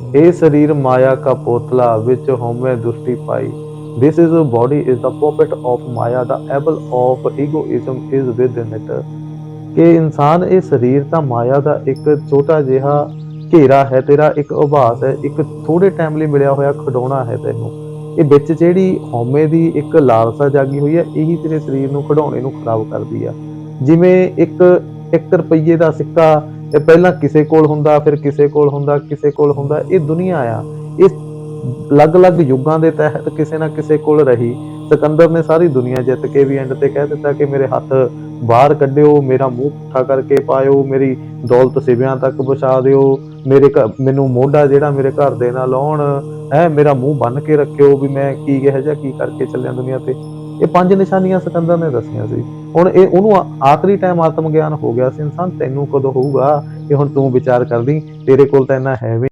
ਇਹ ਸਰੀਰ ਮਾਇਆ ਕਾ ਪੋਤਲਾ ਵਿੱਚ ਹਉਮੈ ਦੁਸ਼ਟੀ ਪਾਈ। This is a body is the puppet of maya the apple of egoism is within it ਕਿ ਇਨਸਾਨ ਇਹ ਸਰੀਰ ਤਾਂ ਮਾਇਆ ਦਾ ਇੱਕ ਛੋਟਾ ਜਿਹਾ ਘੇਰਾ ਹੈ, ਤੇਰਾ ਇੱਕ ਆਭਾਸ ਹੈ, ਇੱਕ ਥੋੜੇ ਟਾਈਮ ਲਈ ਮਿਲਿਆ ਹੋਇਆ ਖਡਾਉਣਾ ਹੈ ਤੈਨੂੰ। ਇਹ ਵਿੱਚ ਜਿਹੜੀ ਹਉਮੈ ਦੀ ਇੱਕ ਲਾਲਸਾ ਜਾਗੀ ਹੋਈ ਹੈ, ਇਹੀ ਤੇਰੇ ਸਰੀਰ ਨੂੰ ਖਡਾਉਣੇ ਨੂੰ ਖਰਾਬ ਕਰਦੀ ਆ। ਜਿਵੇਂ ਇੱਕ 1 ਰੁਪਏ ਦਾ ਸਿੱਕਾ ਇਹ ਪਹਿਲਾਂ ਕਿਸੇ ਕੋਲ ਹੁੰਦਾ, ਫਿਰ ਕਿਸੇ ਕੋਲ ਹੁੰਦਾ, ਕਿਸੇ ਕੋਲ ਹੁੰਦਾ, ਇਹ ਦੁਨੀਆ ਆ। ਇਹ ਅਲੱਗ-ਅਲੱਗ ਯੁੱਗਾਂ ਦੇ ਤਹਿਤ ਕਿਸੇ ਨਾ ਕਿਸੇ ਕੋਲ ਰਹੀ। ਸਿਕੰਦਰ ਨੇ ਸਾਰੀ ਦੁਨੀਆ ਜਿੱਤ ਕੇ ਵੀ ਐਂਡ ਤੇ ਕਹਿ ਦਿੱਤਾ ਕਿ ਮੇਰੇ ਹੱਥ ਬਾਹਰ ਕੱਢਿਓ, ਮੇਰਾ ਮੂੰਹ ਪੁੱਠਾ ਕਰਕੇ ਪਾਇਓ, ਮੇਰੀ ਦੌਲਤ ਸਿਵਿਆਂ ਤੱਕ ਪਹੁੰਚਾ ਦਿਓ, ਮੇਰੇ ਘ- ਮੈਨੂੰ ਮੋਢਾ ਜਿਹੜਾ ਮੇਰੇ ਘਰ ਦੇ ਨਾਲ ਲਾਉਣ ਹੈ, ਮੇਰਾ ਮੂੰਹ ਬੰਨ ਕੇ ਰੱਖਿਓ ਵੀ ਮੈਂ ਕੀ ਕਿਹਾ ਜਾਂ ਕੀ ਕਰਕੇ ਚੱਲਿਆ ਦੁਨੀਆ ਤੇ। ਇਹ ਪੰਜ ਨਿਸ਼ਾਨੀਆਂ ਸਿਕੰਦਰ ਨੇ ਦੱਸੀਆਂ ਸੀ। ਹੁਣ ਇਹ ਉਹਨੂੰ ਆਖਰੀ ਟਾਈਮ ਆਤਮ ਗਿਆਨ ਹੋ ਗਿਆ ਸੀ। ਇਨਸਾਨ ਤੈਨੂੰ ਕਦੋਂ ਹੋਊਗਾ? ਇਹ ਹੁਣ ਤੂੰ ਵਿਚਾਰ ਕਰਦੀ, ਤੇਰੇ ਕੋਲ ਤਾਂ ਇੰਨਾ ਹੈ ਵੀ